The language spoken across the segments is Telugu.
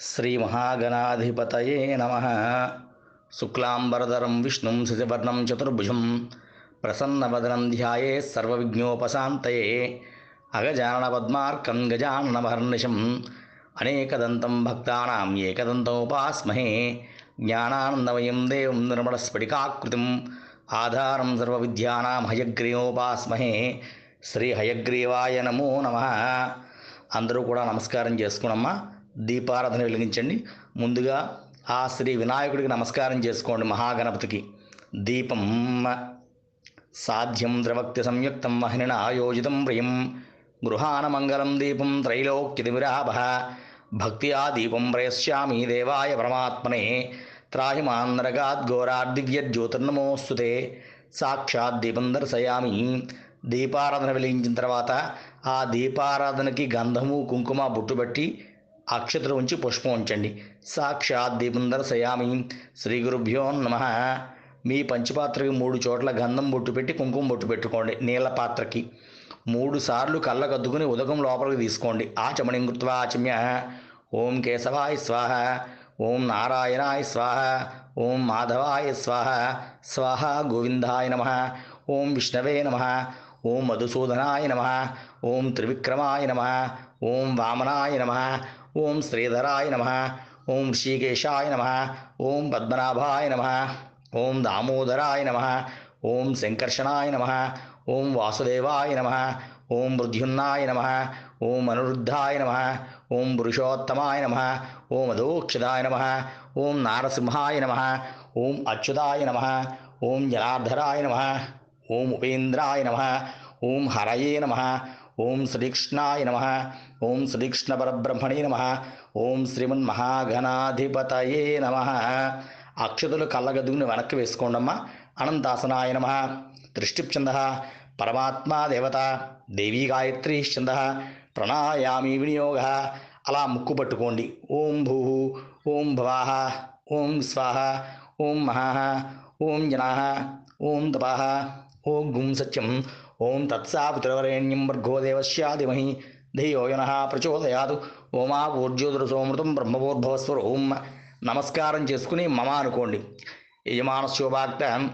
శ్రీ మహాగణాధిపతయే నమ. శుక్లాంబరధరం విష్ణుం శశివర్ణం చతుర్భుజం ప్రసన్నవదనం ధ్యాయే సర్వవిఘ్నోపశాంతయే. అగజాననపద్మార్కం గజాననమహర్నిశం అనేకదంతం భక్తానాం ఏకదంతముపాస్మహే జ్ఞానానందమయం దేవం నిర్మలస్ఫటికాకృతిం ఆధారం సర్వవిద్యానాం హయగ్రీవోపాస్మహే. శ్రీ హయగ్రీవాయ నమో నమ. అందరూ కూడా నమస్కారం చేసుకున్నమ్మా దీపారాధన వెలిగించండి. ముందుగా ఆ శ్రీ వినాయకుడికి నమస్కారం చేసుకోండి మహాగణపతికి. దీపం సాధ్యం ద్రవక్తి సంయుక్తం మహిళన ఆయోజితం ప్రియం. గృహానమంగళం దీపం త్రైలోక్యతివిరాభ భక్తియా దీపం ప్రయశ్యామి దేవాయ పరమాత్మనే. త్రాహి సాక్షాత్ దీపం దర్శయామి. దీపారాధన వెలిగించిన తర్వాత ఆ దీపారాధనకి గంధము కుంకుమ బుట్టుబట్టి అక్షతలు ఉంచి పుష్పం ఉంచండి. సాక్షాత్ దీపం సయామి శ్రీ గురుభ్యో నమ. మీ పంచపాత్రకి మూడు చోట్ల గంధం బొట్టు పెట్టి కుంకుమ బొట్టు పెట్టుకోండి నీళ్ళ పాత్రకి. మూడు సార్లు కళ్ళకద్దుకుని ఉదకం లోపలికి తీసుకోండి. ఆచమణిం కృత్వా ఆచమ్య. ఓం కేశవాయ స్వాహ. ఓం నారాయణాయ స్వాహ. ఓం మాధవాయ స్వాహ. స్వాహ గోవిందాయ నమ. ఓం విష్ణవే నమ. ఓం మధుసూదనాయ నమ. ఓం త్రివిక్రమాయ నమ. ఓం వామనాయ నమ. ఓం శ్రీధరాయ నమ ఓం ఋషికేశాయ నమ ఓం పద్మనాభాయ నమ ఓం దామోదరాయ నమ ఓం శంకర్షణాయ నమ ఓం వాసుదేవాయ నమ ఓం మృద్యున్నాయ నమ ఓం అనురుద్ధాయ నమ ఓం పురుషోత్తమాయ నమ ఓం అధోక్షదాయ నమ ఓం నారసింహాయ నమ ఓం అచ్యుతాయ నమ ఓం జనార్ధరాయ నమ ఓం ఉపేంద్రాయ నమ ఓం హరయే నమ ఓం శ్రీకృష్ణాయ నమ. ఓం శ్రీకృష్ణ పరబ్రహ్మణే నమ. ఓం శ్రీమన్ మహాఘనాధిపతయే నమ. అక్షతులు కళ్ళగదుగుని వెనక్కి వేసుకోండమ్మా. అనంతాసనాయ నమ. దృష్టిప్చంద. పరమాత్మా దేవత. దేవీ గాయత్రి ఛంద. ప్రణాయామి వినియోగ. అలా ముక్కు పట్టుకోండి. ఓం భూ ఓం భవాహ. ఓం స్వాహ. ఓం మహా ఓం జనా ఓం తపా ఓం గుం సత్యం ఓం తత్సాపితరవరేణ్యం వర్గో ధియో ధియోయన ప్రచోదయాదు ఓమా ఊర్జ్యోతిరసోమృతం బ్రహ్మవోద్భవస్వర ఓం నమస్కారం చేసుకుని మమ అనుకోండి. యజమానశోభాక్త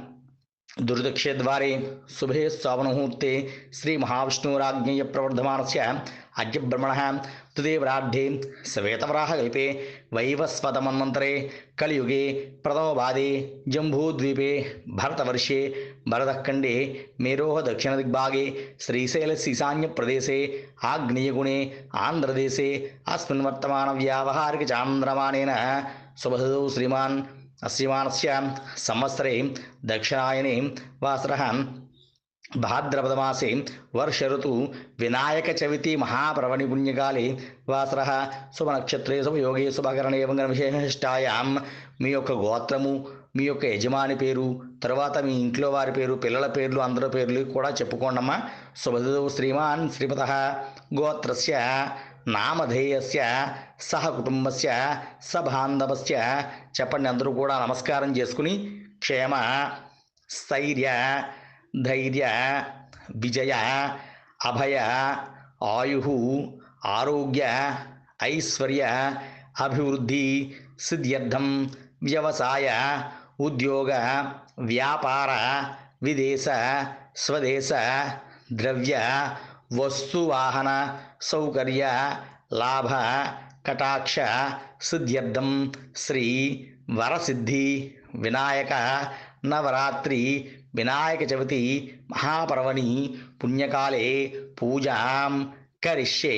దుర్దక్షేద్వారే. శుభే శ్రావణముహూర్తే. శ్రీ మహావిష్ణురాజ్ఞేయ ప్రవర్ధమానస్య. అద్య బ్రహ్మణ తుదేవరాఢ్యే శ్వేతవరాహకల్పే వైవస్వతమన్వంతరే కలియుగే ప్రథమపాదే జంబూద్వీపే భరతవర్షే భరతఖండే మేరోహ దక్షిణదిగ్భాగే శ్రీశైలశీశాన్యప్రదేశే ఆగ్నేయగుణే ఆంధ్రదేశే అస్మిన్ వర్తమాన వ్యావహారిక చాంద్రమాణేన శుభదౌ శ్రీమాన్ శ్రీమానస్య సంవత్సరే దక్షిణాయనే వాసర భాద్రపదమాసే వర్షఋతు వినాయక చవితి మహాప్రవణి పుణ్యకాలే వాసర శుభనక్షత్రే శుభయోగే శుభకరణే వంగన విశేషాయాం. మీ యొక్క గోత్రము మీ యొక్క యజమాని పేరు తర్వాత మీ ఇంట్లో వారి పేరు పిల్లల పేర్లు అందరి పేర్లు కూడా చెప్పుకోండమ్మా. శుభదో శ్రీమాన్ శ్రీపత గోత్రస్య నామధేయస్య సహ కుటుంబస్య సబాంధవస్య చెప్పండి అందరూ కూడా నమస్కారం చేసుకుని క్షేమ స్థైర్య धैर्य, विजय, अभय, आयु, आरोग्य, ऐश्वर्य, अभिवृद्धि सिद्ध्यर्थम व्यवसाय, उद्योग, व्यापार, विदेश, स्वदेश, द्रव्य, वस्तुवाहन, सौकर्य, लाभ, कटाक्ष सिद्ध्यर्थम श्री वरसिद्धि, विनायक, नवरात्रि వినాయక చవితి మహాపర్వని పుణ్యకాలే పూజాం కరిష్యే.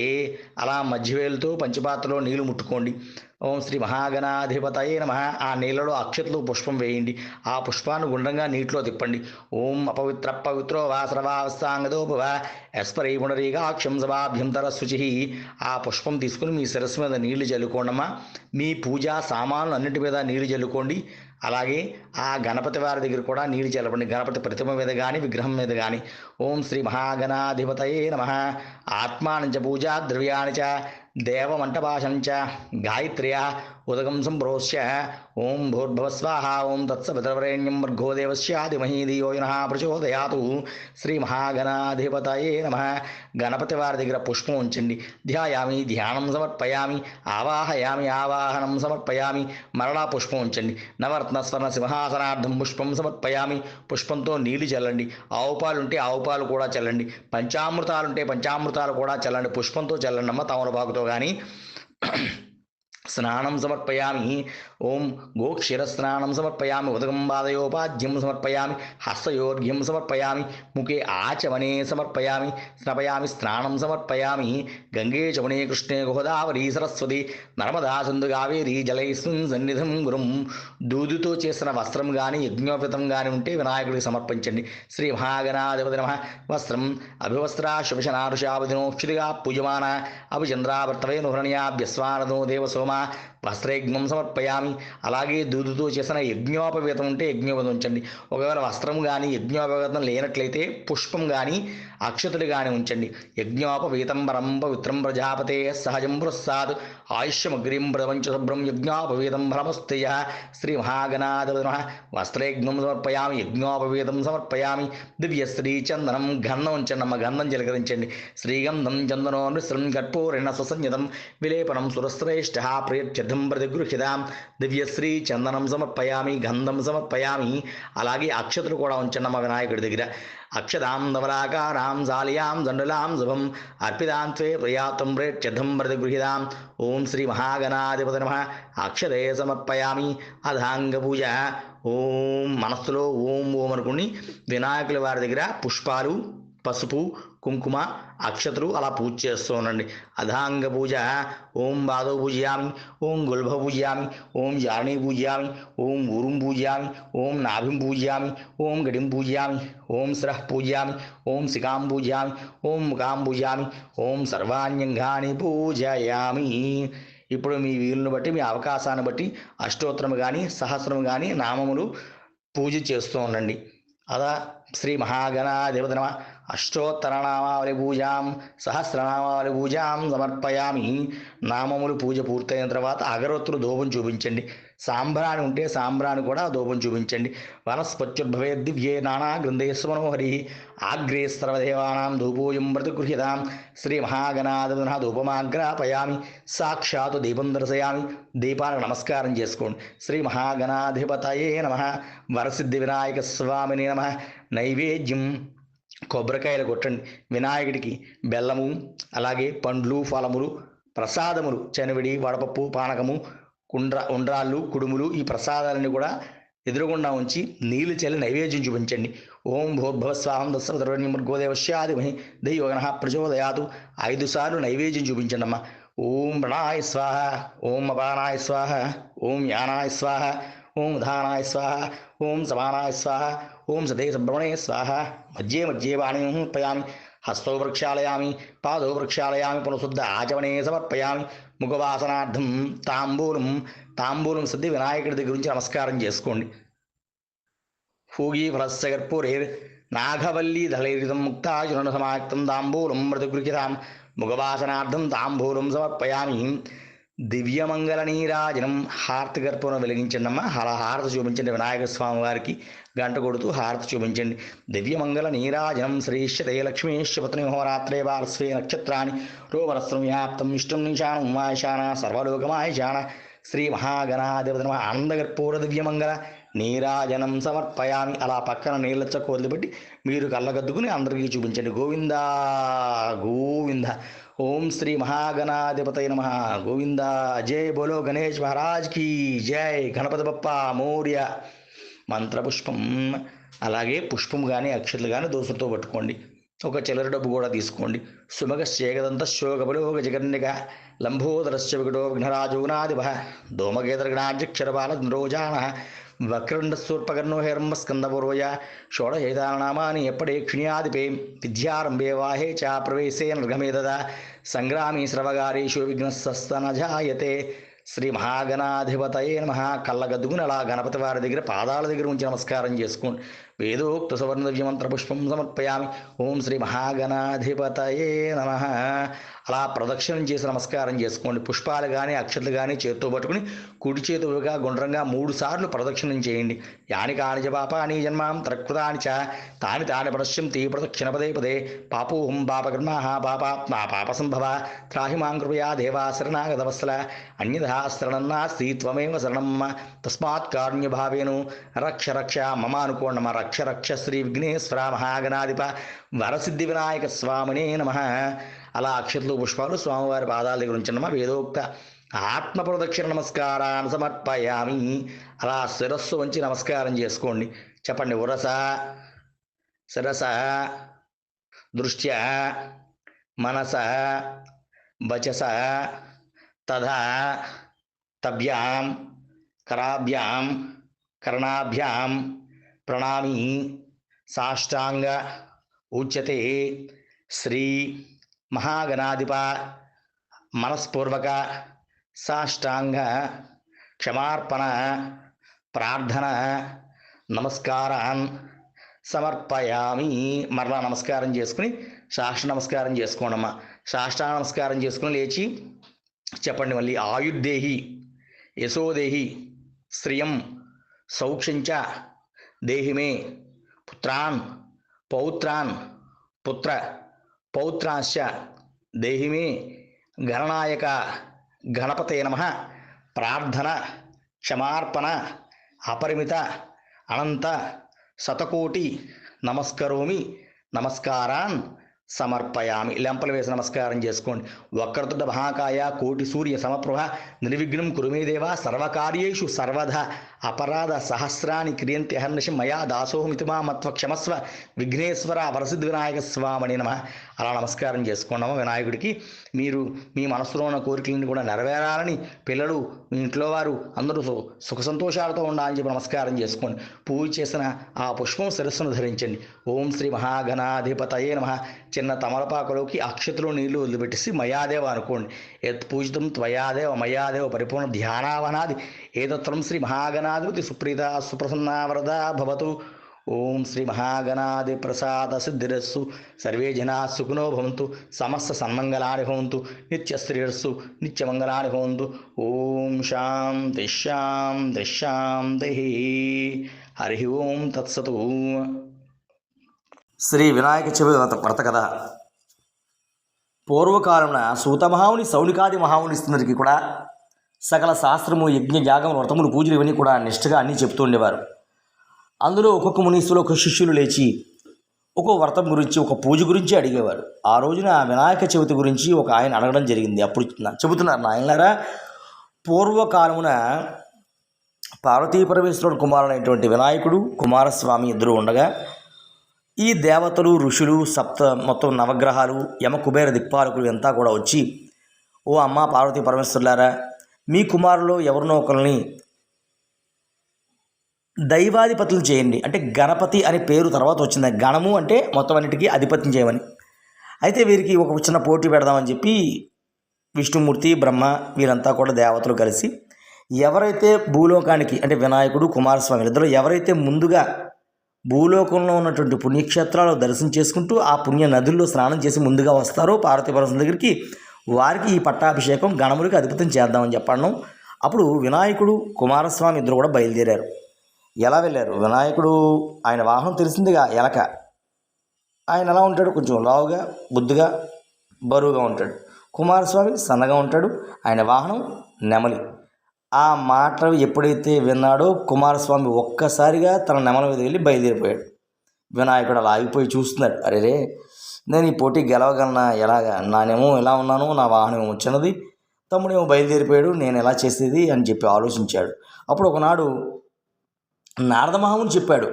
అలా మధ్యవేలుతో పంచపాత్రలో నీళ్ళు ముట్టుకోండి. ఓం శ్రీ మహాగణాధిపతయే నమ. ఆ నీళ్ళలో అక్షతలు పుష్పం వేయండి. ఆ పుష్పాన్ని గుండ్రంగా నీటిలో తిప్పండి. ఓం అపవిత్ర పవిత్రో వాసరవాస్తాంగదోపవ ఎస్పరీ పునరీగాక్షం సభాభ్యంతర శుచి ఆ పుష్పం తీసుకుని మీ శిరస్సు మీద నీళ్ళు చల్లుకోండమ్మా మీ పూజా సామాన్లు అన్నింటి మీద నీళ్ళు చల్లుకోండి. అలాగే ఆ గణపతి వారి దగ్గర కూడా నీళ్ళు చల్లబండి గణపతి ప్రతిమ మీద కానీ విగ్రహం మీద కానీ ఓం శ్రీ మహాగణాధిపతయే నమ. ఆత్మానంచ పూజా ద్రవ్యాన్ని చ. దేవమంటపాశం చ గాయత్ర్యా ఉదకం సంప్రోష్య ఓం భూర్భవస్వాహ ఓం తత్సవితరవరేణ్యం వర్గో దేవస్యాదిమహీ ప్రచోదయాతు. శ్రీ మహాగణాధిపతయే నమ. గణపతి వారి దగ్గర పుష్పం ఉంచండి. ధ్యాయామి ధ్యానం సమర్పయామి. ఆవాహయామి ఆవాహనం సమర్పయామి. మరలా పుష్పం ఉంచండి. నవరత్న స్వర్ణ సింహాసనార్థం పుష్పం సమర్పయామి. పుష్పంతో నీళ్ళు చల్లండి. ఆవు పాలు ఉంటే ఆవు పాలు కూడా చల్లండి. పంచామృతాలుంటే పంచామృతాలు కూడా చల్లండి. పుష్పంతో చల్లండి అమ్మ తమలపాకుతో కానీ స్నానం సమర్పయామి. ఓం గోక్షిరస్నానం సమర్పయామి. ఉదకం పాదయోపాద్యం సమర్పయామి. హస్తయోర్ఘ్యం సమర్పయామి. ముఖే ఆచమనే సమర్పయామి. స్నపయామి స్నానం సమర్పయామి. గంగే చమనే కృష్ణే గోదావరి సరస్వతి. నర్మదా సింధు కావేరి జలైస్మిన్ సన్నిధం గురుం. దూదుతో చేసిన వస్త్రం కానీ యజ్ఞోపితం కానీ ఉంటే వినాయకుడికి సమర్పించండి. శ్రీ మహాగణాధిపతి నమ. వస్త్రం అభివస్త్ర శుభశనారుషావధినోక్షితిగా పూజమాన. అభిచంద్రావర్తవే నుహరణ్యాభ్యస్వానదో దేవసోమ. lá వస్త్రయజ్ఞం సమర్పయామి. అలాగే దూదుతో చేసిన యజ్ఞోపవేతం ఉంటే యజ్ఞోపవేతం ఉంచండి. ఒకవేళ వస్త్రం కానీ యజ్ఞోపవేతం లేనట్లయితే పుష్పం కానీ అక్షతులు కానీ ఉంచండి. యజ్ఞోపవీతం పరం పవిత్రం ప్రజాపతే సహజం పురస్సాద్ ఆయుష్యమగ్రీం ప్రపంచ శుభ్రం యజ్ఞోపవీతం భ్రమస్తయ శ్రీ మహాగణాధ వస్త్రయజ్ఞం సమర్పయామి యజ్ఞోపవీతం సమర్పయామి. దివ్యశ్రీ చందనం గంధం ఉంచండి అమ్మ గంధం జలకరించండి. శ్రీగంధం చందనో నృశ్రం కర్పూరేణ సుసంయతం విలేపనం సురశ్రేష్ఠ ప్రియర్థం ప్రతిగృహ్యతాం. దివ్యశ్రీ చందనం సమర్పయామి గంధం సమర్పయామి. అలాగే అక్షతలు కూడా ఉంచండి అమ్మ వినాయకుడి దగ్గర. అక్షదాం నవరాకారాం జాలియాం దండులాం శుభం. అర్పితాం త్వే ప్రయాతం ప్రేక్షధం ప్రతిగృహ్యతాం. ఓం శ్రీ మహాగణాధిపతి నమ. అక్షదే సమర్పయామి. అధాంగ పూజ. ఓం మనస్సులో ఓం ఓం అనుకుని వినాయకుల వారి దగ్గర పుష్పాలు పసుపు కుంకుమ అక్షతలు అలా పూజ చేస్తూ ఉండండి. అధాంగ పూజ ఓం బాధవ పూజయామి ఓం గుల్భ పూజయామి ఓం జారణి పూజయామి ఓం ఊరుం పూజయామి ఓం నాభిం పూజయామి ఓం గడిం పూజయామి ఓం శిరః పూజయామి ఓం శిఖాం పూజయామి ఓం ముఖాం పూజయామి ఓం సర్వాణ్యంగాని పూజయామి. ఇప్పుడు మీ వీలుని బట్టి మీ అవకాశాన్ని బట్టి అష్టోత్తరం కానీ సహస్రం కానీ నామములు పూజ చేస్తూ ఉండండి. అదా శ్రీ మహాగణాధిపతి నమ. అష్టోత్తరనామావళి పూజాం సహస్రనామావళి పూజాం సమర్పయామి. నామములు పూజ పూర్తయిన తర్వాత అగరొత్తులు ధూపం చూపించండి. సాంబ్రాణి ఉంటే సాంబ్రాణి కూడా ధూపం చూపించండి. వనస్పత్యుద్భవే దివ్యే నానా గ్రంథేశ్వనోహరి ఆగ్రే సర్వదేవానాం ధూపోయం ప్రతిగృహ్యతాం శ్రీ మహాగణాధన ధూపమాగ్రాపయామి. సాక్షాత్ దీపం దర్శయామి. దీపానికి నమస్కారం చేసుకోండి. శ్రీ మహాగణాధిపతయే నమ. వరసిద్ధి వినాయక స్వామిని నమ. నైవేద్యం కొబ్బరికాయలు కొట్టండి. వినాయకుడికి బెల్లము అలాగే పండ్లు ఫలములు ప్రసాదములు చెనవిడి వడపప్పు పానకము కుండ్ర ఉండ్రాళ్ళు కుడుములు ఈ ప్రసాదాలని కూడా ఎదురుగుండా ఉంచి నీళ్ళు చల్లి నైవేద్యం చూపించండి. ఓం భూర్భవ స్వాహం దస్సర్వధర్వన్యమృగోదేవశ్యాదిమహి దైవగణ ప్రచోదయాదు ఐదు సార్లు నైవేద్యం చూపించండి అమ్మ ఓం ప్రణాయ స్వాహ ఓం అపానాయ స్వాహ ఓం యానాయ స్వాహ ఓం ధానాయ స్వాహ ఓం సమానాయ స్వాహ ఓం సదే సుబ్రహ్మణ్య స్వాహ. మధ్యే మధ్యే వాణి పయామి. హస్తో వృక్షాలయామి. పాదో వృక్షాలయామి పునఃశుద్ధ ఆచమనే సమర్పయామి. ముఖవాసనార్థం తాంబూలం. తాంబూలం సిద్ధి వినాయకుడి దగ్గర నుంచి నమస్కారం చేసుకోండి. హూగీ ఫలస్య కర్పూరేర్. నాగవల్లి దళైరితం ముక్తాజున సమాక్తం తాంబూలం మృతగృహితాం. ముఖవాసనార్థం తాంబూలం సమర్పయామి. దివ్యమంగళ నీరాజనం హారతి గర్భం వెలిగించండి అమ్మ అలా హారతి చూపించండి వినాయక స్వామి వారికి. గంట కొడుతూ హారతి చూపించండి. దివ్యమంగళ నీరాజనం శ్రీశ్చతే లక్ష్మీశ్వపత్ని హోరాత్రే వారస్వే నక్షత్రాన్ని రోమరస్రం వ్యాప్తం ఇష్టం నిశానం ఉమాశాన సర్వలోకమాయశాన. శ్రీ మహాగణాధిపతి నమ. దివ్యమంగళ నీరాజనం సమర్పయామి. అలా పక్కన నీళ్ళ చక్క వదిలిపెట్టి మీరు కళ్ళగద్దుకుని అందరికీ చూపించండి. గోవింద గోవింద. ఓం శ్రీ మహాగణాధిపతయ నమ. గోవింద. జై. బోలో గణేష్ మహారాజ్కి జై. గణపతి బప్ప మౌర్య. మంత్రపుష్పం. అలాగే పుష్పం కానీ అక్షతలు కానీ దోసులతో పట్టుకోండి. ఒక చిల్లర డబ్బు కూడా తీసుకోండి. సుమగ శేగదంత శోకబలోగ జగన్నిక. లంబోదరస్య వికటో విఘ్నరాజోనాదిభ దోమగేతరగణాధ్యక్షరపాల రోజాన వక్రండస్సూర్పకర్ణో హేరంబ స్కందపూర్వయ షోడశైతానామాని ఎప్పటి క్షిణ్యాదిపే విద్యారంభే వాహే చ ప్రవేశే నిర్గమేదద సంగ్రామీ స్రవగారీషు విఘ్నస్తనజాయతే శ్రీ మహాగణాధిపతయే నమ. కళ్ళగద్దుకుని అలా గణపతి వారి దగ్గర పాదాల దగ్గర ఉంచి నమస్కారం చేసుకోండి వేదోక్త సువర్ణవ్యమంత్రపుష్పం సమర్పయామి. ఓం శ్రీ మహాగణాధిపతయే నమ. అలా ప్రదక్షిణం చేసి నమస్కారం చేసుకోండి. పుష్పాలు కానీ అక్షతలు కానీ చేతితో పట్టుకుని కుడి చేతులుగా గుండ్రంగా మూడు సార్లు ప్రదక్షిణం చేయండి. యాని కానిజ పాపాని జన్మాం త్రకృతాని చ తాని తాని తీ ప్రదక్షిణ పదే పదే. పాపోహం పాపకర్మా పాపాత్మా పాప సంభవ త్రాహిమాం కృపయా దేవా శరణాగతవత్సల. అన్యథా శరణం నాస్తి త్వమేవ శరణం. తస్మాత్ కారుణ్యభావేను. రక్ష రక్ష మమ అనుకోండమ రక్ష రక్ష శ్రీ విఘ్నేశ్వర మహాగణాధిప వరసిద్ధి వినాయక స్వామినే నమ. అలా అక్షతలు పుష్పాలు స్వామివారి పాదాల దగ్గర ఉంచండమా వేదోక్త ఆత్మ ప్రదక్షిణ నమస్కారాన్ని సమర్పయామి. అలా శిరస్సు వంచి నమస్కారం చేసుకోండి. చెప్పండి ఉరస శిరస దృష్ట్య మనస వచస తథా తభ్యాం కరాభ్యాం కర్ణాభ్యాం ప్రణామి సాష్టాంగ ఉచ్యతే శ్రీ మహాగణాధిప మనస్పూర్వక సాష్టాంగ క్షమార్పణ ప్రార్థన నమస్కారాన్ సమర్పయామి. మరలా నమస్కారం చేసుకుని సాష్ట నమస్కారం చేసుకోండమ్మా. సాష్ట నమస్కారం చేసుకుని లేచి చెప్పండి మళ్ళీ. ఆయుర్దేహి యశోదేహి శ్రియం సౌక్షంచ దేహిమే పుత్రాన్ పౌత్రాన్ పుత్ర పౌత్రాశ దేహిమే గణనాయక గణపతే నమ. ప్రార్థన క్షమార్పణ అపరిమిత అనంత శతకోటి నమస్కరోమి నమస్కారాన్ సమర్పయామి. లెంపలు వేసి నమస్కారం చేసుకోండి. వక్రతుడ మహాకాయ కోటి సూర్య సమప్రభ నిర్విఘ్నం కురుమేదేవ సర్వకార్యేషు సర్వధ అపరాధ సహస్రాన్ని క్రియంతి అహర్నిషి మయా దాసోహమితి మత్వ క్షమస్వ విఘ్నేశ్వర వరసిద్ధి వినాయక స్వామని నమ. అలా నమస్కారం చేసుకున్నాము వినాయకుడికి. మీరు మీ మనసులో ఉన్న కోరికలను కూడా నెరవేరాలని పిల్లలు మీ ఇంట్లో వారు అందరూ సుఖ సంతోషాలతో ఉండాలని చెప్పి నమస్కారం చేసుకోండి పూజ చేసిన ఆ పుష్పం శిరస్సును ధరించండి. ఓం శ్రీ మహాగణాధిపతయే నమ. చిన్న తమలపాకులోకి అక్షతలో నీళ్ళు వదిలిపెట్టేసి మయాదేవ అనుకోండి. పూజితం త్వయాదేవ మయాదేవ పరిపూర్ణ ధ్యానావనాది ఏతత్రం శ్రీ మహాగణాధిపతి సుప్రీత సుప్రసన్న భవతు. ఓం శ్రీ మహాగణాది ప్రసాద సిద్ధిరస్సు. సర్వే జనా సుఖినో భవంతు. సమస్త సన్మంగళాని భవంతు. నిత్యశ్రీరస్సు నిత్యమంగళాని భవంతు. ఓం శాం శాంతి శాంతి. దిహి హరి ఓం తత్సతు. శ్రీ వినాయక చవితి వ్రత కథ. పూర్వకాలమున సూతమహాముని సౌనికాది మహాముని మహామునిస్తున్నరికి కూడా సకల శాస్త్రము యజ్ఞ యాగం వ్రతములు పూజలు ఇవన్నీ కూడా నిష్ఠగా అన్నీ చెప్తూ ఉండేవారు. అందులో ఒక్కొక్క మునీసులు ఒక శిష్యులు లేచి ఒక వ్రతం గురించి ఒక పూజ గురించి అడిగేవారు. ఆ రోజున వినాయక చవితి గురించి ఒక ఆయన అడగడం జరిగింది. అప్పుడు చెబుతున్నారు నాయనలారా పూర్వకాలమున పార్వతీ పరమేశ్వరుడు కుమారుడైనటువంటి వినాయకుడు కుమారస్వామి ఇద్దరు ఉండగా ఈ దేవతలు ఋషులు సప్త మొత్తం నవగ్రహాలు యమ కుబేర దిక్పాలకులు అంతా కూడా వచ్చి ఓ అమ్మ పార్వతీ పరమేశ్వరులారా మీ కుమారులో ఎవరినో ఒకరిని దైవాధిపతులు చేయండి. అంటే గణపతి అనే పేరు తర్వాత వచ్చింది. గణము అంటే మొత్తం అన్నిటికీ అధిపత్యం చేయమని. అయితే వీరికి ఒక చిన్న పోటీ పెడదామని చెప్పి విష్ణుమూర్తి బ్రహ్మ వీరంతా కూడా దేవతలు కలిసి ఎవరైతే భూలోకానికి అంటే వినాయకుడు కుమారస్వామి ఇద్దరు ఎవరైతే ముందుగా భూలోకంలో ఉన్నటువంటి పుణ్యక్షేత్రాలు దర్శనం చేసుకుంటూ ఆ పుణ్య నదుల్లో స్నానం చేసి ముందుగా వస్తారో పార్వతీ దగ్గరికి వారికి ఈ పట్టాభిషేకం గణములకి అధిపతం చేద్దామని చెప్పడం. అప్పుడు వినాయకుడు కుమారస్వామి ఇద్దరు కూడా బయలుదేరారు. ఎలా వెళ్ళారు? వినాయకుడు ఆయన వాహనం తెలిసిందిగా ఎలక. ఆయన ఎలా ఉంటాడు? కొంచెం లావుగా బుద్ధిగా బరువుగా ఉంటాడు. కుమారస్వామి సన్నగా ఉంటాడు. ఆయన వాహనం నెమలి. ఆ మాట ఎప్పుడైతే విన్నాడో కుమారస్వామి ఒక్కసారిగా తన నెమల మీద వెళ్ళి బయలుదేరిపోయాడు. వినాయకుడు అలా ఆగిపోయి చూస్తున్నాడు. అరే రే నేను ఈ పోటీ గెలవగలనా? ఎలాగా? నానేమో ఎలా ఉన్నాను నా వాహనం ఏమో చిన్నది. తమ్ముడేమో బయలుదేరిపోయాడు నేను ఎలా చేసేది అని చెప్పి ఆలోచించాడు. అప్పుడు ఒకనాడు నారద మహాముని చెప్పాడు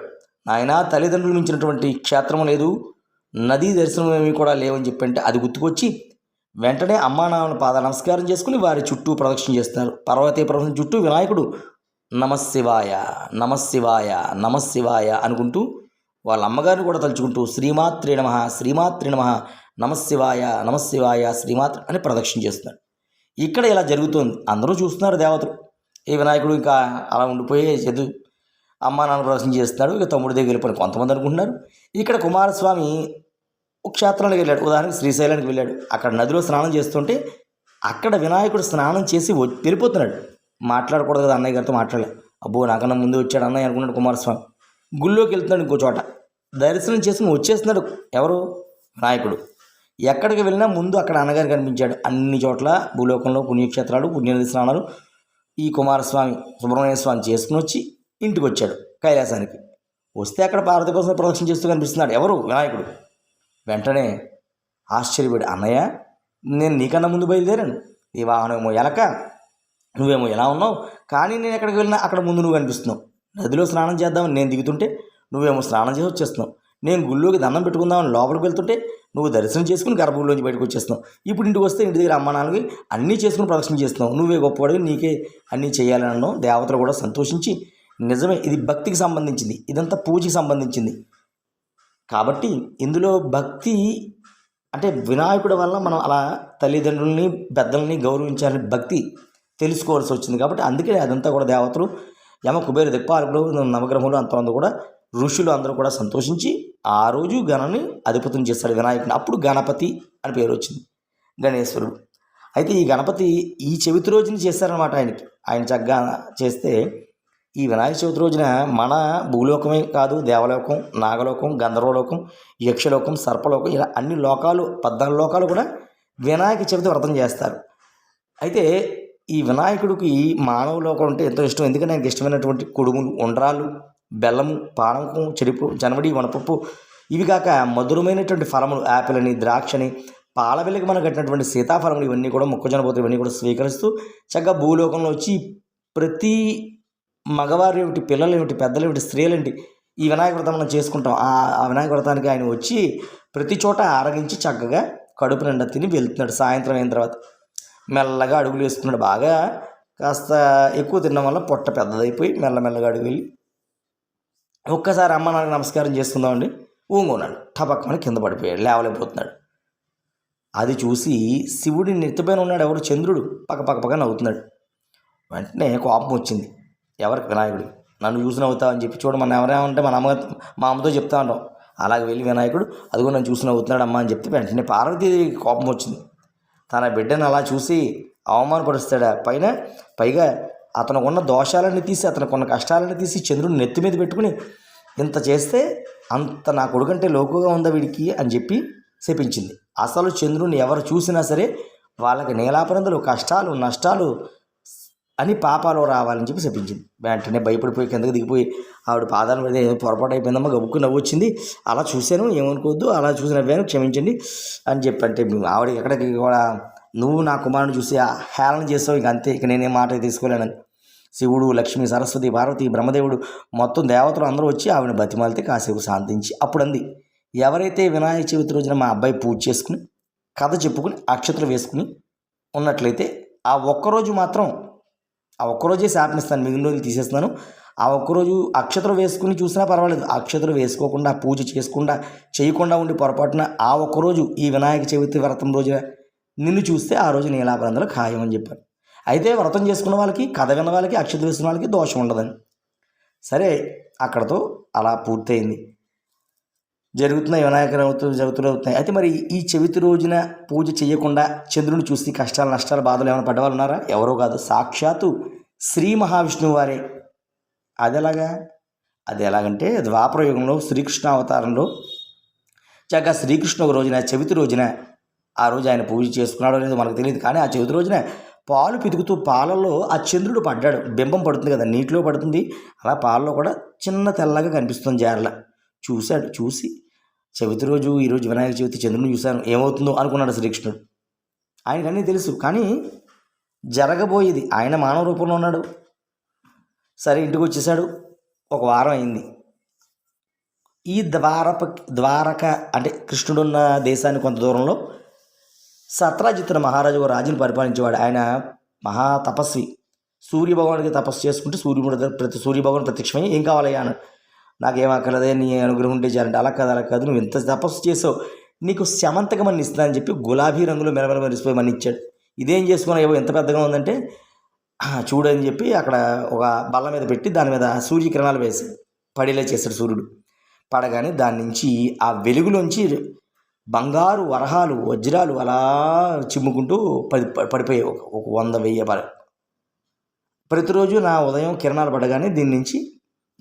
నాయన తల్లిదండ్రులు మించినటువంటి క్షేత్రం లేదు నదీ దర్శనం ఏమి కూడా లేవని చెప్పంటే అది గుర్తుకొచ్చి వెంటనే అమ్మా పాద నమస్కారం చేసుకుని వారి చుట్టూ ప్రదక్షిణ చేస్తున్నారు పర్వతీ పర్వతం చుట్టూ వినాయకుడు నమశివాయ నమశివాయ నమశివాయ అనుకుంటూ వాళ్ళ అమ్మగారిని కూడా తలుచుకుంటూ శ్రీమాత్రి నమ శ్రీమాత్రి నమ నమశివాయ నమశివాయ శ్రీమాత్ర అని ప్రదక్షిణ చేస్తున్నాడు ఇక్కడ ఇలా జరుగుతోంది. అందరూ చూస్తున్నారు దేవతలు. ఈ వినాయకుడు ఇంకా అలా ఉండిపోయే చదువు. అమ్మ నాన్న ప్రదర్శన చేస్తున్నాడు. ఇక తమ్ముడి దగ్గర వెళ్ళిపోయి కొంతమంది అనుకుంటున్నారు. ఇక్కడ కుమారస్వామి క్షేత్రానికి వెళ్ళాడు. ఉదాహరణకి శ్రీశైలానికి వెళ్ళాడు. అక్కడ నదిలో స్నానం చేస్తుంటే అక్కడ వినాయకుడు స్నానం చేసి వెళ్ళిపోతున్నాడు. మాట్లాడకూడదు కదా అన్నయ్య గారితో మాట్లాడలే. అబ్బో నాకన్నా ముందు వచ్చాడు అన్నయ్య అనుకున్నాడు కుమారస్వామి. గుళ్ళోకి వెళ్తున్నాడు ఇంకో చోట. దర్శనం చేసుకుని వచ్చేస్తున్నాడు ఎవరు? నాయకుడు. ఎక్కడికి వెళ్ళినా ముందు అక్కడ అన్నగారు కనిపించాడు. అన్ని చోట్ల భూలోకంలో పుణ్యక్షేత్రాలు పుణ్యనది స్నానాలు ఈ కుమారస్వామి సుబ్రహ్మణ్య స్వామి చేసుకుని వచ్చి ఇంటికి వచ్చాడు కైలాసానికి. వస్తే అక్కడ పార్వతి కోసం ప్రదక్షిణ చేస్తూ కనిపిస్తున్నాడు. ఎవరు? వినాయకుడు. వెంటనే ఆశ్చర్యపడి అన్నయ్య నేను నీకన్నా ముందు బయలుదేరాను. ఈ వాహనమేమో ఎలక. నువ్వేమో ఎలా ఉన్నావు? కానీ నేను ఎక్కడికి వెళ్ళినా అక్కడ ముందు నువ్వు కనిపిస్తున్నావు. నదిలో స్నానం చేద్దామని నేను దిగుతుంటే నువ్వేమో స్నానం చేసి వచ్చేస్తున్నావు. నేను గుళ్ళోకి దండం పెట్టుకుందామని లోపలికి వెళ్తుంటే నువ్వు దర్శనం చేసుకుని గర్భంలోంచి బయటకు వచ్చేస్తున్నావు. ఇప్పుడు ఇంటికి వస్తే ఇంటి దగ్గర అమ్మ నాన్నకి అన్నీ చేసుకుని ప్రదక్షిణ చేస్తున్నావు. నువ్వే గొప్పవాడివి నీకే అన్నీ చేయాలని అన్నావు. దేవతలు కూడా సంతోషించి నిజమే ఇది భక్తికి సంబంధించింది. ఇదంతా పూజకి సంబంధించింది. కాబట్టి ఇందులో భక్తి అంటే వినాయకుడి వల్ల మనం అలా తల్లిదండ్రుల్ని పెద్దల్ని గౌరవించాలని భక్తి తెలుసుకోవాల్సి వచ్చింది. కాబట్టి అందుకే అదంతా కూడా దేవతలు యమ కుబేర దిక్పాలకుడు నవగ్రహములు అంతమంది కూడా ఋషులు అందరూ కూడా సంతోషించి ఆ రోజు గణని అధిపతం చేస్తాడు వినాయకుని అప్పుడు గణపతి అని పేరు వచ్చింది. గణేశ్వరుడు. అయితే ఈ గణపతి ఈ చవితి రోజున చేస్తారనమాట ఆయనకి. ఆయన చక్కగా చేస్తే ఈ వినాయక చవితి రోజున మన భూలోకమే కాదు దేవలోకం నాగలోకం గంధర్వలోకం యక్షలోకం సర్పలోకం ఇలా అన్ని లోకాలు పద్నాలుగు లోకాలు కూడా వినాయక చవితి వ్రతం చేస్తారు. అయితే ఈ వినాయకుడికి మానవ లోకం అంటే ఎంతో ఇష్టం. ఎందుకంటే ఆయనకి ఇష్టమైనటువంటి కుడుములు ఉండ్రాలు బెల్లము పానకం చెరుపు జనవడి వనపప్పు ఇవి కాక మధురమైనటువంటి ఫలములు. యాపిల్ అని ద్రాక్షని పాల వెలికి మనం కట్టినటువంటి సీతాఫలములు ఇవన్నీ కూడా మొక్కజొన్న పోతులు ఇవన్నీ కూడా స్వీకరిస్తూ చక్కగా భూలోకంలో వచ్చి ప్రతి మగవారు ఏమిటి పిల్లలు ఏమిటి పెద్దలు ఏమిటి స్త్రీలేంటి ఈ వినాయక వ్రతం మనం చేసుకుంటాం. ఆ ఆ వినాయక వ్రతానికి ఆయన వచ్చి ప్రతి చోట ఆరగించి చక్కగా కడుపు నిండా తిని వెళ్తున్నాడు సాయంత్రం అయిన తర్వాత. మెల్లగా అడుగులు వేస్తున్నాడు బాగా. కాస్త ఎక్కువ తినడం వల్ల పొట్ట పెద్దదైపోయి మెల్లమెల్లగా అడుగు వెళ్ళి ఒక్కసారి అమ్మ నాన్న నమస్కారం చేసుకుందామండి. ఊంగున్నాడు. టపక్కమని కింద పడిపోయాడు. లేవలేకపోతున్నాడు. అది చూసి శివుడి నెత్తిపైన ఉన్నాడు ఎవరు చంద్రుడు. పక్క పక్క పక్క నవ్వుతున్నాడు. వెంటనే కోపం వచ్చింది. ఎవరికి వినాయకుడు? నన్ను చూసి నవ్వుతావని చెప్పి చూడు మన ఎవరైనా ఉంటే మన అమ్మ మా అమ్మతో చెప్తా ఉంటాం. అలాగే వెళ్ళి వినాయకుడు అదిగో నన్ను చూసి నవ్వుతున్నాడు అమ్మ అని చెప్తే వెంటనే పార్వతీదేవికి కోపం వచ్చింది. తన బిడ్డను అలా చూసి అవమానపరుస్తాడా? పైన పైగా అతనికి ఉన్న దోషాలన్నీ తీసి అతనికి ఉన్న కష్టాలన్నీ తీసి చంద్రుడిని నెత్తి మీద పెట్టుకుని ఇంత చేస్తే అంత నా కొడుకంటే లోకుగా ఉందా వీడికి? అని చెప్పి శపించింది. అసలు చంద్రుని ఎవరు చూసినా సరే వాళ్ళకి నీలాపరందులు కష్టాలు నష్టాలు అని పాపాలు రావాలని చెప్పి శపించింది. వెంటనే భయపడిపోయి కిందకి దిగిపోయి ఆవిడ పాదాల మీద ఏదో పొరపాటు అయిపోయిందమ్మా గబుక్కు నవ్వు వచ్చింది అలా చూశాను ఏమనుకోవద్దు అలా చూసి నవ్వాను క్షమించండి అని చెప్పి అంటే ఆవిడ ఎక్కడికి కూడా నువ్వు నా కుమారుని చూసి హేళన చేసావు ఇంక అంతే ఇక నేనే మాట తీసుకోలేనని శివుడు లక్ష్మి సరస్వతి పార్వతి బ్రహ్మదేవుడు మొత్తం దేవతలు అందరూ వచ్చి ఆవిడ బతిమాలితే కాసేపు శాంతించి అప్పుడు అంది ఎవరైతే వినాయక చవితి రోజున మా అబ్బాయి పూజ చేసుకుని కథ చెప్పుకుని అక్షతలు వేసుకుని ఉన్నట్లయితే ఆ ఒక్కరోజు మాత్రం ఆ ఒక్కరోజే శాపనిస్తాను మిగిలిన రోజులు తీసేస్తాను ఆ ఒక్కరోజు అక్షతలు వేసుకుని చూసినా పర్వాలేదు. అక్షతలు వేసుకోకుండా పూజ చేసుకుండా చేయకుండా ఉండి పొరపాటున ఆ ఒక్కరోజు ఈ వినాయక చవితి వ్రతం రోజున నిన్ను చూస్తే ఆ రోజు నీలాపరందరూ ఖాయం అని చెప్పాను. అయితే వ్రతం చేసుకున్న వాళ్ళకి కథ విన్న వాళ్ళకి అక్షతలు వేసిన వాళ్ళకి దోషం ఉండదని. సరే అక్కడతో అలా పూర్తయింది. జరుగుతున్నాయి వినాయక చవితులు అవుతున్నాయి అయితే మరి ఈ చవితి రోజున పూజ చేయకుండా చంద్రుని చూసి కష్టాలు నష్టాలు బాధలు ఏమైనా పడ్డవాళ్ళు ఉన్నారా? ఎవరో కాదు. సాక్షాత్తు శ్రీ మహావిష్ణువు వారే అది ఎలాగా అది ఎలాగంటే ద్వాపర యుగంలో శ్రీకృష్ణ అవతారంలో చక్కగా శ్రీకృష్ణ ఒక రోజున చవితి రోజున ఆ రోజు ఆయన పూజ చేసుకున్నాడో లేదో మనకు తెలియదు. కానీ ఆ చవితి రోజున పాలు పితుకుతూ పాలలో ఆ చంద్రుడు పడ్డాడు. బింబం పడుతుంది కదా నీటిలో పడుతుంది. అలా పాలలో కూడా చిన్న తెల్లగా కనిపిస్తుంది జారల. చూశాడు చూసి చవితి రోజు ఈరోజు వినాయక చవితి చంద్రుని చూశాను. ఏమవుతుందో అనుకున్నాడు శ్రీకృష్ణుడు. ఆయనకన్నీ తెలుసు కానీ జరగబోయేది ఆయన మానవ రూపంలో ఉన్నాడు. సరే ఇంటికి వచ్చేసాడు. ఒక వారం అయింది. ఈ ద్వారప ద్వారక అంటే కృష్ణుడున్న దేశానికి కొంత దూరంలో సత్రాజిత్తున మహారాజు ఒక రాజుని పరిపాలించేవాడు. ఆయన మహా తపస్వి. సూర్యభగవానికి తపస్సు చేసుకుంటే సూర్యుడు ప్రతి సూర్యభగవాన్ ప్రత్యక్షమై ఏం కావాలయ్యా? అన్నాడు. నాకేం అక్కర్లేదే నీ అనుగ్రహం ఉంటే చాలంటే అలా కాదు అలా కాదు నువ్వు ఇంత తపస్సు చేసావు నీకు శమంతక మని ఇస్తానని చెప్పి గులాబీ రంగులో మెరమెర మెరిసిపోయి మని ఇచ్చాడు ఇదేం చేసుకున్నా ఏవో ఎంత పెద్దగా ఉందంటే చూడని చెప్పి అక్కడ ఒక బల్ల మీద పెట్టి దాని మీద సూర్యకిరణాలు వేసి పడేలా చేశాడు సూర్యుడు. పడగానే దాని నుంచి ఆ వెలుగులోంచి బంగారు వరహాలు వజ్రాలు అలా చిమ్ముకుంటూ పడి పడిపోయాయి. ఒక ఒక వంద వెయ్యి పడ ప్రతిరోజు నా ఉదయం కిరణాలు పడగానే దీని నుంచి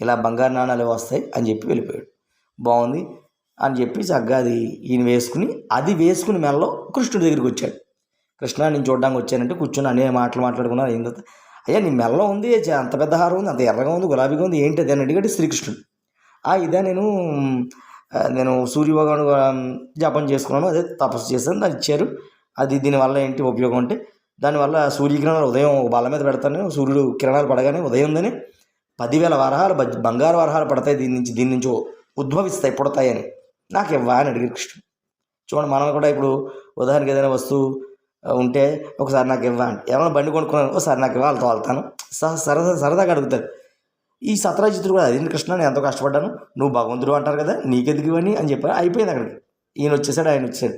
ఇలా బంగారు నాణాలు వస్తాయి అని చెప్పి వెళ్ళిపోయాడు. బాగుంది అని చెప్పి చక్కగా అది ఈయన వేసుకుని అది వేసుకుని మెల్లో కృష్ణుడి దగ్గరికి వచ్చాడు. కృష్ణ నేను చూడడానికి వచ్చానంటే కూర్చొని అనే మాటలు మాట్లాడుకున్నాను అయిన తర్వాత అయ్యా నీ మెల్ల ఉంది అంత పెద్ద హారం ఉంది అంత ఎర్రగా ఉంది గులాబీగా ఉంది ఏంటి అది? అని అడిగాడు శ్రీకృష్ణుడు. "ఆ, ఇదే నేను నేను సూర్యభగవాను జపం చేసుకున్నాను అదే తపస్సు చేశాను దాన్ని ఇచ్చారు. అది దీనివల్ల ఏంటి ఉపయోగం అంటే దానివల్ల సూర్యకిరణాలు ఉదయం బల బల్ల మీద పెడతాను సూర్యుడు కిరణాలు పడగానే ఉదయం ఉందని పదివేల వరహాలు బ- బంగారు వరహాలు పడతాయి దీని నుంచి దీని నుంచి ఉద్భవిస్తాయి పుడతాయని. నాకు ఇవ్వా అని అడిగారు కృష్ణుడు. చూడండి మనం కూడా ఇప్పుడు ఉదాహరణకి ఏదైనా వస్తువు ఉంటే ఒకసారి నాకు ఇవ్వ అంటే ఏమైనా బండి కొనుక్కున్నాను ఒకసారి నాకు ఇవ్వాలి తోలుతాను సరదా సరదాగా అడుగుతారు ఈ సత్రాజిత్తుడు కూడా అదేంటి కృష్ణ నేను ఎంతో కష్టపడ్డాను నువ్వు భగవంతుడు అంటారు కదా నీకెందుకు ఇవన్నీ అని చెప్పారు. అయిపోయింది అక్కడికి. ఈయన వచ్చేసాడు ఆయన వచ్చాడు.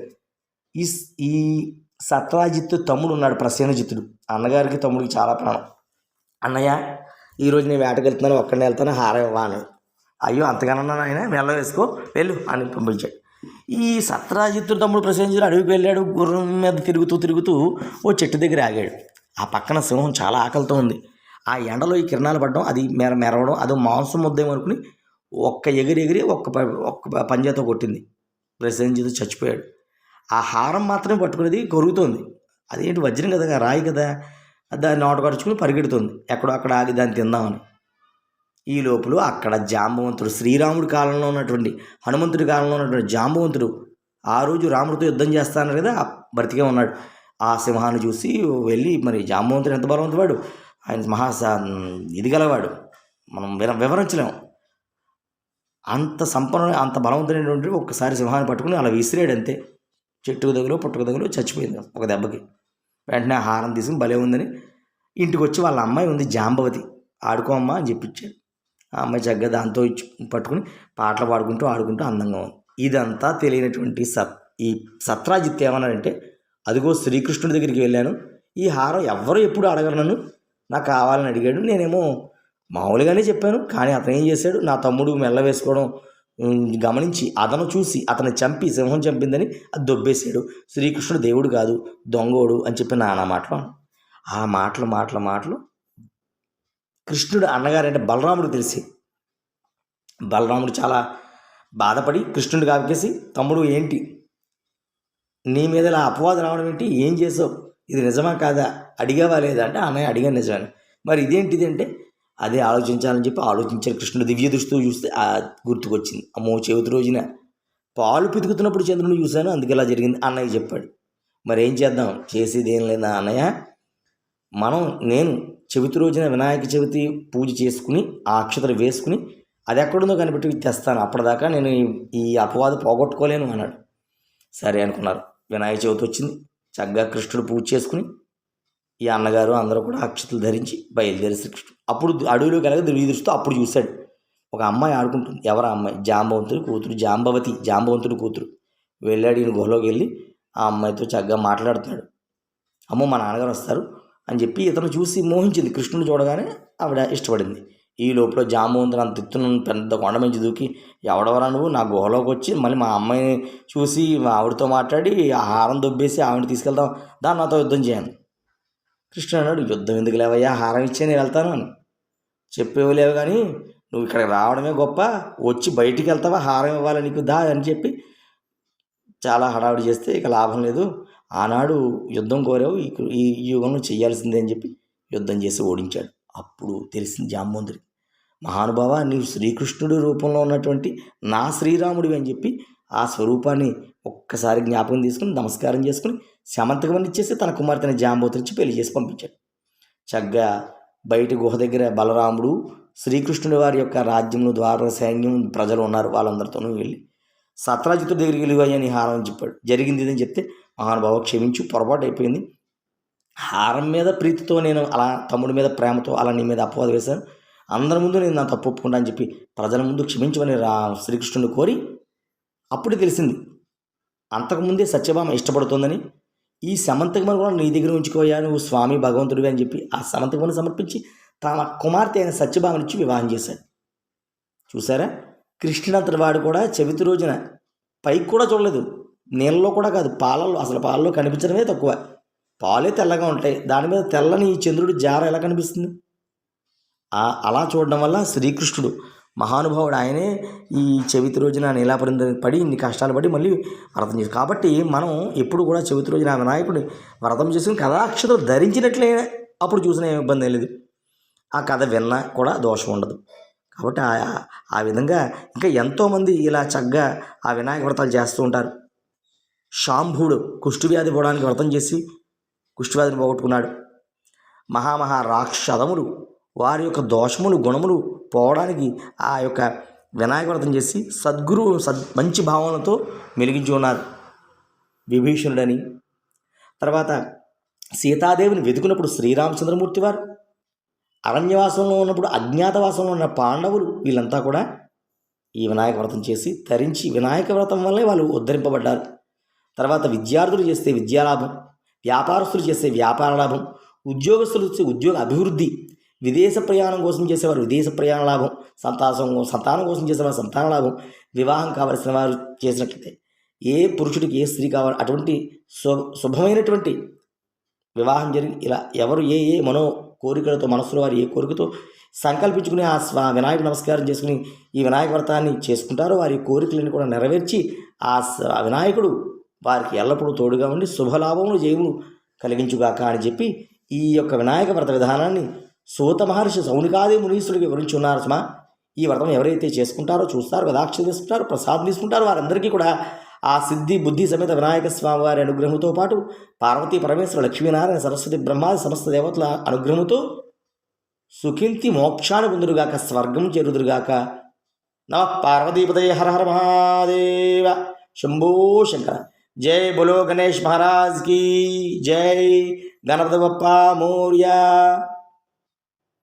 ఈ ఈ సత్రాజిత్తు తమ్ముడు ఉన్నాడు ప్రసేనజిత్తుడు. అన్నగారికి తమ్ముడికి చాలా ప్రాణం. అన్నయ్య ఈరోజు నేను వేటకు వెళ్తున్నాను ఒక్కడిని వెళ్తాను హారం ఇవ్వా అయ్యో అంతగానన్నా ఆయన మెల్ల వేసుకో వెళ్ళు అని పంపించాడు ఈ సత్రాజిత్తుడు తమ్ముడు ప్రసేనజిత్తుడు అడవికి వెళ్ళాడు గుర్రం మీద తిరుగుతూ తిరుగుతూ ఓ చెట్టు దగ్గర ఆగాడు. ఆ పక్కన సింహం చాలా ఆకలితో ఉంది. ఆ ఎండలో ఈ కిరణాలు పడడం అది మెర మెరవడం అది మాంసం ముద్దేమనుకుని ఒక్క ఎగిరి ఎగిరి ఒక్క ప- ఒక్క పంజాతో కొట్టింది. ప్రసేనజిత్తు చచ్చిపోయాడు. ఆ హారం మాత్రమే పట్టుకునేది కొరుగుతోంది అదేంటి వజ్రం కదా రాయి కదా? దాన్ని నోటగొరుచుకుని పరిగెడుతుంది. ఎక్కడో అక్కడ ఆగి దాన్ని తిందామని. ఈ లోపల అక్కడ జాంబవంతుడు శ్రీరాముడి కాలంలో ఉన్నటువంటి హనుమంతుడి కాలంలో ఉన్నటువంటి జాంబవంతుడు ఆ రోజు రాముడితో యుద్ధం చేస్తాను కదా బ్రతికే ఉన్నాడు. ఆ సింహాన్ని చూసి వెళ్ళి మరి జాంబవంతుడు ఎంత బలవంతుడు ఆయన మహా ఇది గలవాడు. మనం విన వివరించలేము అంత సంపన్న అంత బలవంతుడైనటువంటి ఒక్కసారి సింహాన్ని పట్టుకుని అలా విసిరాడు అంతే చెట్టుకు దగ్గర పుట్టుకు దగ్గర చచ్చిపోయింది ఒక దెబ్బకి. వెంటనే హారం తీసుకుని భలే ఉందని ఇంటికి వచ్చి వాళ్ళ అమ్మాయి ఉంది జాంబవతి. ఆడుకో అమ్మా అని చెప్పించాడు ఆ అమ్మాయి చక్కగా దాంతో పట్టుకుని పాటలు పాడుకుంటూ ఆడుకుంటూ అందంగా ఉంది. ఇదంతా తెలియనటువంటి సత్ ఈ సత్రాజిత్ ఏమన్నాడంటే అదిగో శ్రీకృష్ణుడి దగ్గరికి వెళ్ళాను. ఈ హారం ఎవ్వరు ఎప్పుడు అడగరు నన్ను. నాకు కావాలని అడిగాడు. నేనేమో మామూలుగానే చెప్పాను కానీ అతను ఏం చేశాడు? నా తమ్ముడు మెల్ల వేసుకోవడం గమనించి అతను చూసి అతను చంపి సింహం చంపిందని అది దొబ్బేశాడు. శ్రీకృష్ణుడు దేవుడు కాదు దొంగోడు అని చెప్పి నానా మాటలు ఆ మాటలు మాటలు మాటలు కృష్ణుడు అన్నగారంటే బలరాముడు తెలిసి బలరాముడు చాలా బాధపడి కృష్ణుడు కాకేసి తమ్ముడు ఏంటి? నీ మీద ఇలా అపవాదం రావడం ఏంటి? ఏం చేసావు? ఇది నిజమా కాదా? అడిగావా లేదా? అంటే అన్నయ్య అడిగాను నిజమని. మరి ఇదేంటిది అంటే అదే ఆలోచించాలని చెప్పి ఆలోచించారు. కృష్ణుడు దివ్య దృష్టితో చూస్తే ఆ గుర్తుకొచ్చింది. అమ్మో చవితి రోజున పాలు పితుకుతున్నప్పుడు చంద్రుని చూశాను. అందుకే ఇలా జరిగింది. అన్నయ్య చెప్పాడు. మరి ఏం చేద్దాం? చేసేది ఏం లేదా అన్నయ్య. మనం నేను చవితి రోజున వినాయక చవితి పూజ చేసుకుని ఆ అక్షతలు వేసుకుని అది ఎక్కడుందో కనిపెట్టి తెస్తాను. అప్పటిదాకా నేను ఈ- అపవాదం పోగొట్టుకోలేను అన్నాడు. సరే అనుకున్నారు. వినాయక చవితి వచ్చింది. చక్కగా కృష్ణుడు పూజ చేసుకుని ఈ అన్నగారు అందరూ కూడా అక్షతలు ధరించి బయలుదేరి శ్రీకృష్ణుడు. అప్పుడు అడవిలో కలగ దివ్య దృష్టితో అప్పుడు చూశాడు. ఒక అమ్మాయి ఆడుకుంటుంది. ఎవరా అమ్మాయి? జాంబవంతుడి కూతురు జాంబవతి జాంబవంతుడి కూతురు. వెళ్ళాడు ఈయన గుహలోకి వెళ్ళి ఆ అమ్మాయితో చక్కగా మాట్లాడుతున్నాడు అమ్మో మా నాన్నగారు వస్తారు అని చెప్పి ఇతను చూసి మోహించింది. కృష్ణుడు చూడగానే ఆవిడ ఇష్టపడింది. ఈ లోపల జాంబవంతుడు అంత తిత్తును పెద్ద కొండ మంచి దూకి ఎవడవరా నువ్వు? నా గుహలోకి వచ్చి మళ్ళీ మా అమ్మాయిని చూసి ఆవిడతో మాట్లాడి ఆ హారం దొబ్బేసి ఆవిడని తీసుకెళ్తాం దాన్ని నాతో యుద్ధం చేయను కృష్ణుడు అన్నాడు యుద్ధం ఎందుకు లేవయ్యా? హారం ఇచ్చే నేను వెళ్తాను అని. చెప్పేవి లేవు కానీ నువ్వు ఇక్కడికి రావడమే గొప్ప వచ్చి బయటికి వెళ్తావా? హారం ఇవ్వాలి నీకు? దా అని చెప్పి చాలా హడావిడి చేస్తే ఇక లాభం లేదు. ఆనాడు యుద్ధం కోరావు ఈ ఈ యుగంలో చేయాల్సిందే అని చెప్పి యుద్ధం చేసి ఓడించాడు. అప్పుడు తెలిసింది జాంబవంతుడికి మహానుభావ నీవు శ్రీకృష్ణుడి రూపంలో ఉన్నటువంటి నా శ్రీరాముడివి అని చెప్పి ఆ స్వరూపాన్ని ఒక్కసారి జ్ఞాపకం తీసుకుని నమస్కారం చేసుకుని శమంతకమని ఇచ్చేసి తన కుమార్తెని జాంబోతరించి పెళ్ళి చేసి పంపించాడు. చక్కగా బయట గుహ దగ్గర బలరాముడు శ్రీకృష్ణుడి వారి యొక్క రాజ్యంలో ద్వార సైన్యం ప్రజలు ఉన్నారు వాళ్ళందరితోనూ వెళ్ళి సత్రాజితుడి దగ్గరికి వెళ్ళి అయ్యా హారం అని చెప్పాడు. జరిగింది ఇదని చెప్తే మహానుభావ క్షమించు పొరపాటు అయిపోయింది. హారం మీద ప్రీతితో నేను అలా తమ్ముడి మీద ప్రేమతో అలా నీ మీద అపవాదం వేశాను. అందరి ముందు నేను నా తప్పు ఒప్పుకుంటా అని చెప్పి ప్రజల ముందు క్షమించమని రా శ్రీకృష్ణుని కోరి అప్పుడు తెలిసింది. అంతకుముందే సత్యభామ ఇష్టపడుతోందని ఈ సమంతకమని కూడా నీ దగ్గర ఉంచుకోయా నువ్వు స్వామి భగవంతుడివి అని చెప్పి ఆ సమంతకమని సమర్పించి తమ కుమార్తె అయిన సత్యభామనిచ్చి వివాహం చేశాడు. చూసారా కృష్ణుడంతటి వాడు కూడా చవితి రోజున పైకి కూడా చూడలేదు. నీళ్ళలో కూడా కాదు పాలల్లో అసలు పాలలో కనిపించడమే తక్కువ. పాలే తెల్లగా ఉంటాయి. దాని మీద తెల్లని ఈ చంద్రుడి జార ఎలా కనిపిస్తుంది? అలా చూడడం వల్ల శ్రీకృష్ణుడు మహానుభావుడు ఆయనే ఈ చవితి రోజున నీలా పడి ఇన్ని కష్టాలు పడి మళ్ళీ వ్రతం చేసి కాబట్టి మనం ఎప్పుడు కూడా చవితి రోజున ఆ వినాయకుడు వ్రతం చేసుకుని కథాక్షతలు ధరించినట్లే అప్పుడు చూసిన ఇబ్బంది లేదు. ఆ కథ విన్నా కూడా దోషం ఉండదు. కాబట్టి ఆ- ఆ విధంగా ఇంకా ఎంతోమంది ఇలా చక్కగా ఆ వినాయక వ్రతాలు చేస్తూ ఉంటారు. శాంభుడు కుష్ఠవ్యాధి పోవడానికి వ్రతం చేసి కుష్ఠవ్యాధిని పోగొట్టుకున్నాడు. మహామహా రాక్షదములు వారి యొక్క దోషములు గుణములు పోవడానికి ఆ యొక్క వినాయక వ్రతం చేసి సద్గురు సద్ మంచి భావనతో మెలిగించి ఉన్నారు. విభీషణుడని. తర్వాత సీతాదేవిని వెతుకున్నప్పుడు శ్రీరామచంద్రమూర్తి వారు అరణ్యవాసంలో ఉన్నప్పుడు అజ్ఞాతవాసంలో ఉన్న పాండవులు వీళ్ళంతా కూడా ఈ వినాయక వ్రతం చేసి తరించి వినాయక వ్రతం వల్లే వాళ్ళు ఉద్ధరింపబడ్డారు. తర్వాత విద్యార్థులు చేస్తే విద్యాలాభం వ్యాపారస్తులు చేస్తే వ్యాపార లాభం ఉద్యోగస్తులు చేస్తే ఉద్యోగ అభివృద్ధి విదేశ ప్రయాణం కోసం చేసేవారు. విదేశ ప్రయాణ లాభం సంతాసం సంతానం కోసం చేసేవారు సంతాన లాభం వివాహం కావలసిన వారు చేసినట్లయితే ఏ పురుషుడికి ఏ స్త్రీ కావాలి అటువంటి శు శుభమైనటువంటి వివాహం జరిగి ఇలా ఎవరు ఏ ఏ మనో కోరికలతో మనసులో వారు ఏ కోరికతో సంకల్పించుకుని ఆ స్వా వినాయక నమస్కారం చేసుకుని ఈ వినాయక వ్రతాన్ని చేసుకుంటారో వారి కోరికలను కూడా నెరవేర్చి ఆ వినాయకుడు వారికి ఎల్లప్పుడూ తోడుగా ఉండి శుభలాభములు జయములు కలిగించుగాక అని చెప్పి ఈ యొక్క వినాయక వ్రత విధానాన్ని సూత మహర్షి సౌనికాది మునీశ్వరుడికి వివరించి ఉన్నారు సుమా. ఈ వ్రతం ఎవరైతే చేసుకుంటారో చూస్తారు గదాక్ష తీసుకుంటారో ప్రసాదం తీసుకుంటారు. వారందరికీ కూడా ఆ సిద్ధి బుద్ధి సమేత వినాయక స్వామి వారి అనుగ్రహంతో పాటు పార్వతీ పరమేశ్వర లక్ష్మీనారాయణ సరస్వతి బ్రహ్మాది సమస్త దేవతల అనుగ్రహంతో సుఖింతి మోక్షాన్ని పొందురుగాక స్వర్గం చేరుదురుగాక. నమ పార్వతీపదయ హర హర మహాదేవ. శంభో శంకర. జై బులో గణేష్ మహారాజ్ కీ జై. గణపతి బప్ప మోర్య.